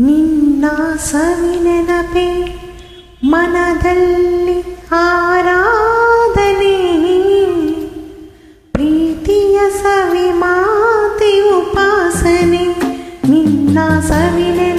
ನಿನ್ನ ಸವಿನೆನಪೆ ಮನದಲ್ಲಿ ಆರಾಧನೆ. ಪ್ರೀತಿಯ ಸವಿ ಮಾತೆ ಉಪಾಸನೆ. ನಿನ್ನ ಸವಿನೆನಪೆ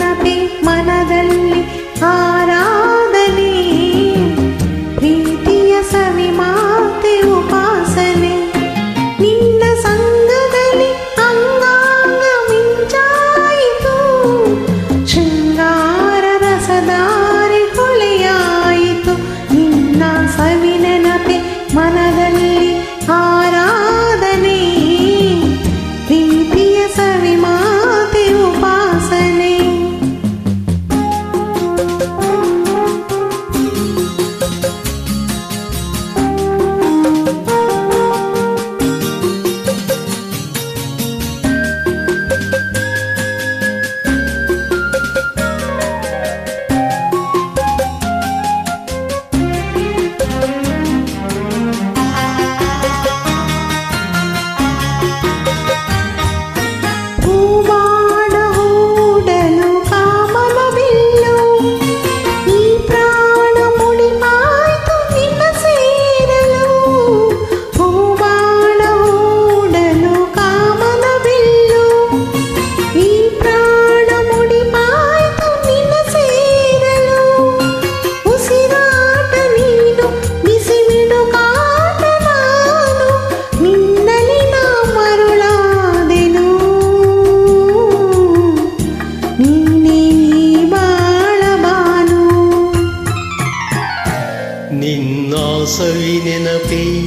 ನಿನ್ನ ಸವಿ ನೆನಪೆ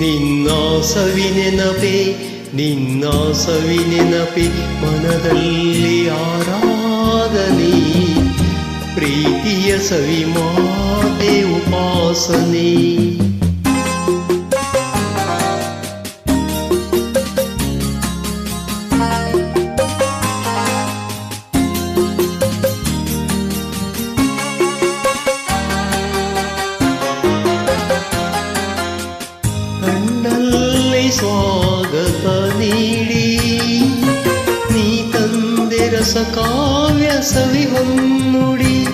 ನಿನ್ನ ಸವಿ ನೆನಪೆ ನಿನ್ನ ಸವಿ ನೆನಪೆ ಮನದಲ್ಲಿ ಆರಾಧನೆ, ಪ್ರೀತಿಯ ಸವಿ ಮಾತೆ ಉಪಾಸನೆ. ಸ್ವಾಗತ ನೀಡಿ. ನೀ ತಂದೆ ರಸ ಕಾವ್ಯ ಸವಿ ಹೊನ್ನುಡಿ.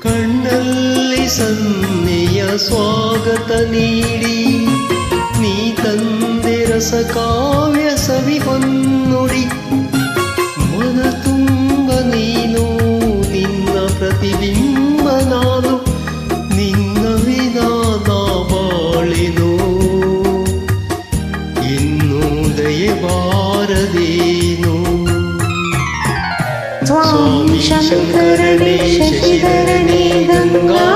ಕಣ್ಣಲ್ಲಿ ಸನ್ನೆಯ ಸ್ವಾಗತ ನೀಡಿ. ನೀ ತಂದೆ ರಸ ಕಾವ್ಯ ಸವಿ சுவாமி சங்கரனே சசிதரனே கங்கா